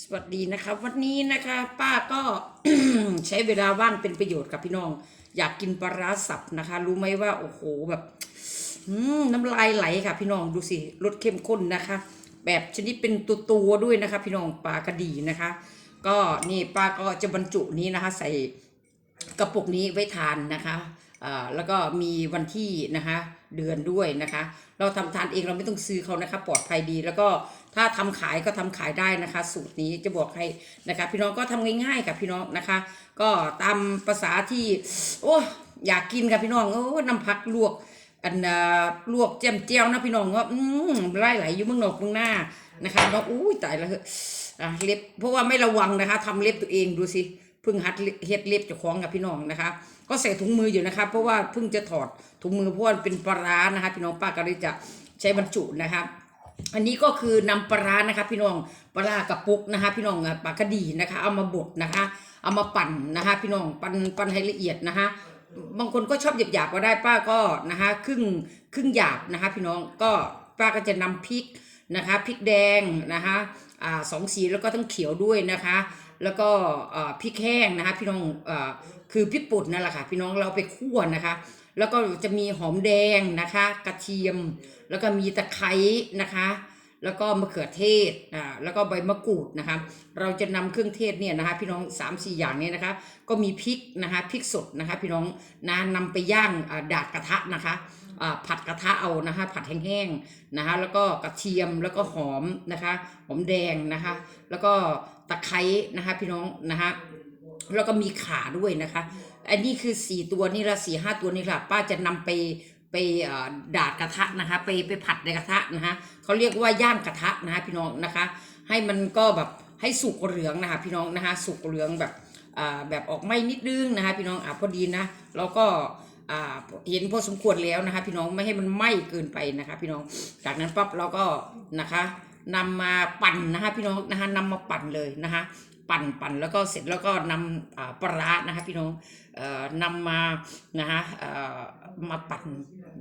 สวัสดีนะคะวันนี้นะคะป้าก็ใช้เวลาว่างเป็นประโยชน์กับพี่น้อง อยากกินปลาร้าสับนะคะ รู้ไหมว่าโอ้โหแบบน้ำลายไหลค่ะ พี่น้องดูสิรสเข้มข้นนะคะ แบบชนิดเป็นตัวตัวๆด้วยนะคะ พี่น้องปลากระดีนะคะ ก็นี่ป้าก็จะบรรจุนี้นะคะ ใส่กระปุกนี้ไว้ทานนะคะอ่าแล้วก็มีวันที่นะคะเดือนด้วยนะคะ เราทำทานเองเราไม่ต้องซื้อเขานะคะ ปลอดภัยดีแล้วก็ ถ้าทำขายก็ทำขายได้นะคะ สูตรนี้จะบอกให้นะคะ พี่น้องก็ทำง่ายๆกับพี่น้องนะคะ ก็ตามภาษาที่ โอ้อยากกินค่ะพี่น้องโอ้น้ำผักลวก อันลวกแจ่มเจียวนะพี่น้องก็อืมไล่ไหลอยู่เมืองนอกเมืองหน้านะคะเนาะอุ้ยตายแล้วเหอะอะเล็บเพราะว่าไม่ระวังนะคะทำเล็บตัวเองดูสิเพิ่งหัดเฮ็ดเล็บเจ้าของกับพี่น้องนะคะ ก็ใส่ถุงมืออยู่นะคะเพราะว่าเพิ่งจะถอดถุงมือเพราะว่าเป็นปลาร้านะคะ พี่น้องป้าก็เลยจะใช้บรรจุนะคะ อันนี้ก็คือนำปลาร้านะคะพี่น้องปลากระปุกนะคะ พี่น้องปลากระดีนะคะ เอามาบดนะคะ เอามาปั่นนะคะ พี่น้องปั่นปั่นให้ละเอียดนะคะ บางคนก็ชอบหยาบๆก็ได้ป้าก็นะคะ ครึ่งครึ่งหยาบนะคะ พี่น้องก็ป้าก็จะนำพริกนะคะพริกแดงนะคะอ่าสองสีแล้วก็ทั้งเขียวด้วยนะคะ แล้วก็อ่าพริกแห้งนะคะ พี่น้องอ่าคือพริกป่นนั่นแหละค่ะ พี่น้องเราเอาไปคั่วนะคะ แล้วก็จะมีหอมแดงนะคะ กระเทียม แล้วก็มีตะไคร้นะคะ แล้วก็มะเขือเทศอ่าแล้วก็ใบมะกรูดนะคะ เราจะนำเครื่องเทศเนี่ยนะคะพี่น้อง3ามสี่อย่างเนี่ยนะคะ ก็มีพริกนะคะพริกสดนะคะ พี่น้องนะนำไปย่างอ่าดาดกระทะนะคะอ่าผัดกระทะเอานะคะผัดแห้งๆนะคะแล้วก็กระเทียมแล้วก็หอมนะคะหอมแดงนะคะ แล้วก็ตะไคร้นะคะพี่น้องนะคะแล้วก็มีขาด้วยนะคะ อันนี้คือสี่ตัวนี่ละสี่ห้าตัวนี่ละป้าจะนำไป ไปอ่อดาดกระทะนะคะ ไปไปผัดในกระทะนะคะเขาเรียกว่าย่างกระทะนะคะพี่น้องนะคะ ให้มันก็แบบให้สุกเหลืองนะคะพี่น้องนะคะสุกเหลืองแบบอ่าแบบออกไหมนิดนึงนะคะพี่น้องอะพอดีนะแล้วก็อ่าเห็นพอสมควรแล้วนะคะพี่น้องไม่ให้มันไหม้เกินไปนะคะพี่น้องจากนั้นปั๊บเราก็นะคะนำมาปั่นนะคะพี่น้องนะคะนำมาปั่นเลยนะคะ ปั่นปั่นแล้วก็เสร็จแล้วก็นำปลานะคะพี่น้องเอ่อนำมานะคะเอ่อมาปั่น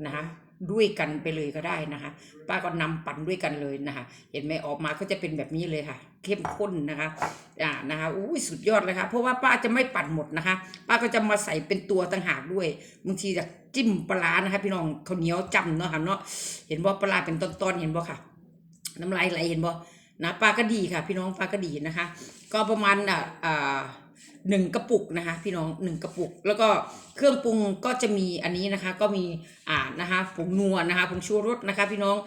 นะคะด้วยกันไปเลยก็ได้นะคะ ป้าก็นำปั่นด้วยกันเลยนะคะ เห็นไหมออกมาก็จะเป็นแบบนี้เลยค่ะ เข้มข้นนะคะอ่านะคะอุ้ยสุดยอดเลยค่ะเพราะว่าป้าจะไม่ปั่นหมดนะคะ ป้าก็จะมาใส่เป็นตัวต่างหากด้วยบางทีจะจิ้มปลานะคะพี่น้องข้าวเหนียวจำเนาะค่ะเนาะเห็นว่าปลาร้าเป็นตอนๆเห็นบ่ค่ะ น้ำลายไหลเห็นบ่ นะปลาก็ดีค่ะพี่น้องปลาก็ดีนะคะ ก็ประมาณอ่าอ่าหนึ่งกระปุกนะคะ พี่น้องหนึ่งกระปุก แล้วก็เครื่องปรุงก็จะมีอันนี้นะคะ ก็มีอ่านะคะผงนัวนะคะผงชูรสนะคะ พี่น้อง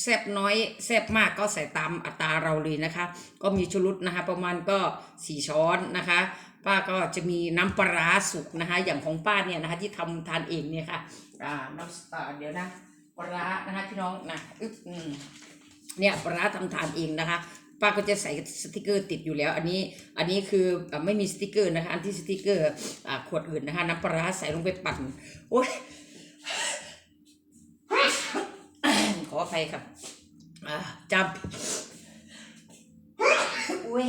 แซ่บน้อยแซ่บมากก็ใส่ตามอัตราเราเลยนะคะ ก็มีชูรสนะคะ ประมาณก็สี่ช้อนนะคะ ป้าก็จะมีน้ำปลาสุกนะคะ อย่างของป้าเนี่ยนะคะ ที่ทำทานเองเนี่ยค่ะอ่าน้ำอ่าเดี๋ยวนะปลาร้านะคะพี่น้องนะอึ๊บอืม เนี่ยปลาทำทานเองนะคะป้าก็จะใส่สติกเกอร์ติดอยู่แล้ว อันนี้อันนี้คืออ่าไม่มีสติกเกอร์นะคะอันที่สติกเกอร์ขวดอื่นนะคะน้ำปลาใส่ลงไปปั่นโอ้ยขออภัยครับจับอุ้ย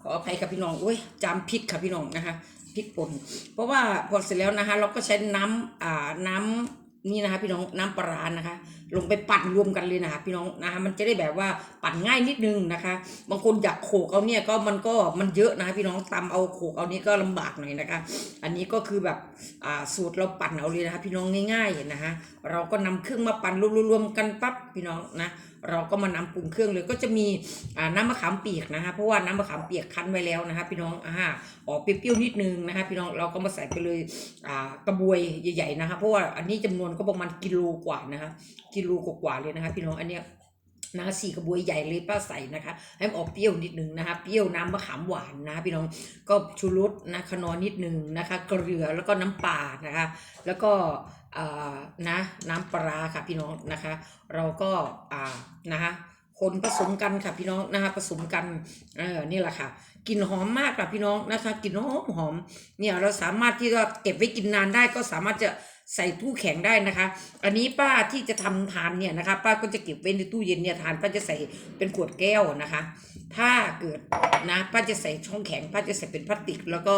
ขออภัยครับพี่น้องอุ้ยจำพริกค่ะพี่น้องนะคะพริกป่นเพราะว่าพอเสร็จแล้วนะคะเราก็ใช้น้ำอ่าน้ำ นี่นะคะพี่น้องน้ำปลาร้านะคะ ลงไปปั่นรวมกันเลยนะคะพี่น้องนะคะมันจะได้แบบว่าปั่นง่ายนิดนึงนะคะ บางคนอยากโขกเอาเนี่ยก็มันก็มันเยอะนะคะพี่น้องตำเอาโขกเอานี้ก็ลำบากหน่อยนะคะ อันนี้ก็คือแบบอ่าสูตรเราปั่นเอาเลยนะคะพี่น้องง่ายๆนะคะเราก็นำเครื่องมาปั่นรวมๆกันปั๊บพี่น้องนะเราก็มานำปรุงเครื่องเลยก็จะมีน้ำมะขามเปียกนะคะเพราะว่าน้ำมะขามเปียกคั้นไว้แล้วนะคะพี่น้องอ่าออกเปรี้ยวๆนิดนึงนะคะพี่น้องเราก็มาใส่ไปเลยอ่ากระบวยใหญ่ๆนะคะเพราะว่าอันนี้จำนวนก็ประมาณกิโลกว่านะคะกิโลกว่าเลยนะคะพี่น้องอันเนี้ย นะสี่กระบวยใหญ่เลยป้าใส่นะคะให้มันออกเปรี้ยวนิดนึงนะคะเปรี้ยวน้ำมะขามหวานนะพี่น้องก็ชูรสนะขนอนิดนึงนะคะเกลือแล้วก็น้ำปลานะคะ แล้วก็อ่านะน้ำปลาค่ะพี่น้องนะคะ เราก็อ่านะคะ คนผสมกันค่ะพี่น้องนะคะผสมกันเออนี่แหละค่ะกลิ่นหอมมากค่ะพี่น้องนะคะกลิ่นหอมหอมเนี่ยเราสามารถที่จะเก็บไว้กินนานได้ก็สามารถจะใส่ตู้แข็งได้นะคะ อันนี้ป้าที่จะทำทานเนี่ยนะคะ ป้าก็จะเก็บไว้ในตู้เย็นเนี่ยทานป้าจะใส่เป็นขวดแก้วนะคะ ถ้าเกิดนะป้าจะใส่ช่องแข็งป้าจะใส่เป็นพลาสติกแล้วก็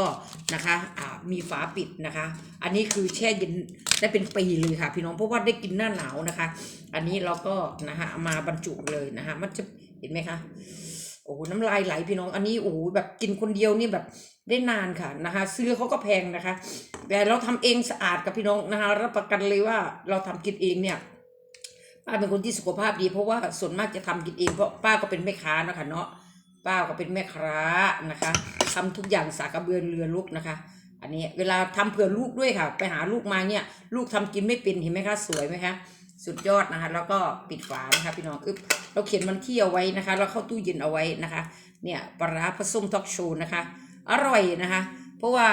นะคะอ่ามีฝาปิดนะคะ อันนี้คือแช่เย็นได้เป็นปีเลยค่ะ พี่น้องเพราะว่าได้กินหน้าหนาวนะคะ อันนี้เราก็นะคะมาบรรจุเลยนะคะมันจะเห็นไหมคะโอ้น้ำลายไหลพี่น้องอันนี้โอ้แบบกินคนเดียวนี่แบบได้นานค่ะนะคะ ซื้อเขาก็แพงนะคะ แต่เราทำเองสะอาดกับพี่น้องนะคะรับประกันเลยว่าเราทำกินเองเนี่ยป้าเป็นคนที่สุขภาพดีเพราะว่าส่วนมากจะทำกินเองเพราะป้าก็เป็นแม่ค้านะคะเนาะ ป้าก็เป็นแม่ค้านะคะทำทุกอย่างสากระเบือนเรือลุกนะคะ อันนี้เวลาทำเผื่อลูกด้วยค่ะ ไปหาลูกมาเนี่ย ลูกทำกินไม่เป็นเห็นไหมคะสวยไหมคะสุดยอดนะคะ แล้วก็ปิดฝานะคะพี่น้องอึ๊บเราเขียนวันที่เอาไว้นะคะ เราเข้าตู้เย็นเอาไว้นะคะ เนี่ยปลาผสมทอกโชว์นะคะ อร่อยนะคะ เพราะว่า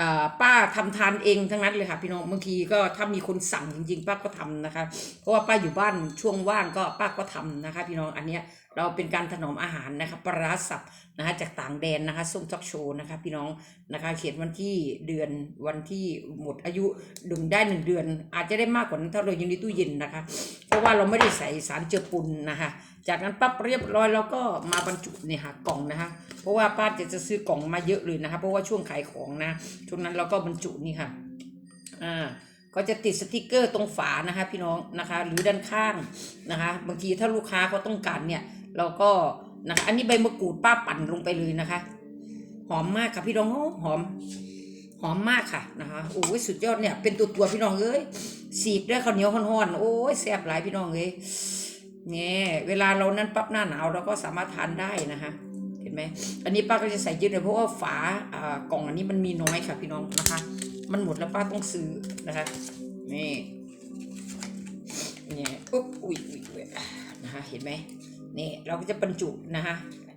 อ่อป้าทำทานเองทั้งนั้นเลยค่ะพี่น้องบางทีก็ถ้ามีคนสั่งจริงๆ ป้าก็ทำนะคะ เพราะว่าป้าอยู่บ้านช่วงว่างก็ป้าก็ทำนะคะ พี่น้องอันเนี้ยเราเป็นการถนอมอาหารนะคะปลาสับนะคะจากต่างแดนนะคะส้มทอกโชว์นะคะพี่น้องนะคะเขียนวันที่เดือนวันที่หมดอายุดึงได้หนึ่งเดือน อาจจะได้มากกว่านั้นถ้าเรายังในตู้เย็นนะคะ เพราะว่าเราไม่ได้ใส่สารเจือปนนะคะจากนั้นปั๊บเรียบร้อยแล้วก็มาบรรจุเนี่ยค่ะกล่องนะคะเพราะว่าป้าจะจะซื้อกล่องมาเยอะเลยนะคะเพราะว่าช่วงขายของนะช่วงนั้นเราก็บรรจุนี่ค่ะอ่าก็จะติดสติกเกอร์ตรงฝานะคะพี่น้องนะคะ หรือด้านข้างนะคะบางทีถ้าลูกค้าเขาต้องการเนี่ย เราก็นะคะ อันนี้ใบมะกรูดป้าปั่นลงไปเลยนะคะ หอมมากค่ะพี่น้องหอมหอมมากค่ะนะคะโอ้ยสุดยอดเนี่ยเป็นตัวตัวพี่น้องเอ้ยสีกด้วยข้าวเหนียวห่อนๆโอ้ยแซ่บหลายพี่น้องเอ้ยเนี่ยเวลาเรานั้นปั๊บหน้าหนาวเราก็สามารถทานได้นะคะเห็นไหมอันนี้ป้าก็จะใส่เยอะเลยเพราะว่าฝาอ่ากล่องอันนี้มันมีน้อยค่ะพี่น้องนะคะ มันหมดแล้วป้าต้องซื้อนะคะนี่เนี่ยอุ๊บอุ้ยอุ้ยนะคะเห็นไหม นี่เราก็จะบรรจุนะคะ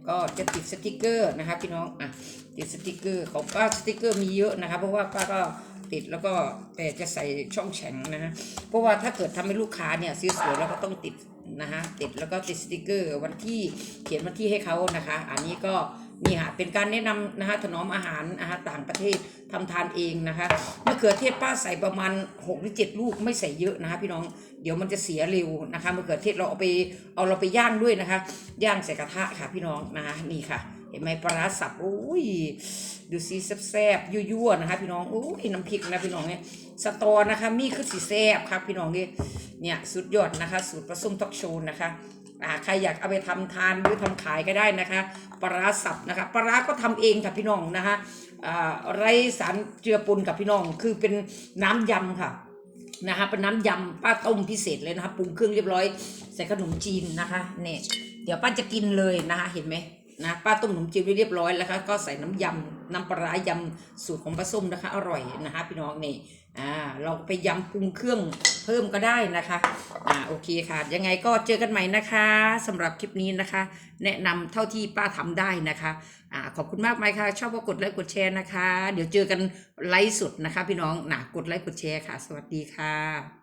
ก็จะติดสติกเกอร์นะคะพี่น้องอะติดสติกเกอร์ของป้าสติกเกอร์มีเยอะนะคะเพราะว่าป้าก็ติดแล้วก็แต่จะใส่ช่องแข็งนะฮะเพราะว่าถ้าเกิดทำให้ลูกค้าเนี่ยซื้อสวยแล้วก็ต้องติดนะคะติดแล้วก็ติดสติกเกอร์วันที่เขียนวันที่ให้เขานะคะ อันนี้ก็ นี่ค่ะเป็นการแนะนำนะคะถนอมอาหารอาหารต่างประเทศทำทานเองนะคะมะเขือเทศป้าใส่ประมาณ6หรือ7ลูกไม่ใส่เยอะนะคะพี่น้องเดี๋ยวมันจะเสียเร็วนะคะมะเขือเทศเราเอาไปเอาเราไปย่างด้วยนะคะ ย่างใส่กระทะค่ะพี่น้องนะคะนี่ค่ะเห็นไหมปลาสับโอ้ยดูสิแซ่บๆยั่วๆนะคะพี่น้องโอ้ยน้ำพริกนะพี่น้องเนี่ยสตอนะคะมีคือสีแซ่บครับพี่น้องนี่เนี่ยสุดยอดนะคะสูตรปลาส้มทอกโชนนะคะ ใครอยากเอาไปทำทานหรือทำขายก็ได้นะคะปลาร้าสับนะคะปลาร้าก็ทำเองค่ะพี่น้องนะคะอ่าไรสารเจือปนกับพี่น้องคือเป็นน้ำยำค่ะนะคะเป็นน้ำยำป้าต้มพิเศษเลยนะคะปรุงเครื่องเรียบร้อยใส่ขนมจีนนะคะเนี่ยเดี๋ยวป้าจะกินเลยนะคะเห็นไหมนะป้าต้มขนมจีนไว้เรียบร้อยแล้วค่ะก็ใส่น้ำยำน้ำปลาร้ายำสูตรของป้าส้มนะคะ อร่อยนะคะ พี่น้องนี่อ่าเราไปยำปรุงเครื่องเพิ่มก็ได้นะคะ อ่าโอเคค่ะ ยังไงก็เจอกันใหม่นะคะสำหรับคลิปนี้นะคะ แนะนำเท่าที่ป้าทำได้นะคะอ่าขอบคุณมากมายค่ะ ชอบก็กดไลค์กดแชร์นะคะ เดี๋ยวเจอกันไลฟ์สดนะคะ พี่น้องนะกดไลค์กดแชร์ค่ะ สวัสดีค่ะ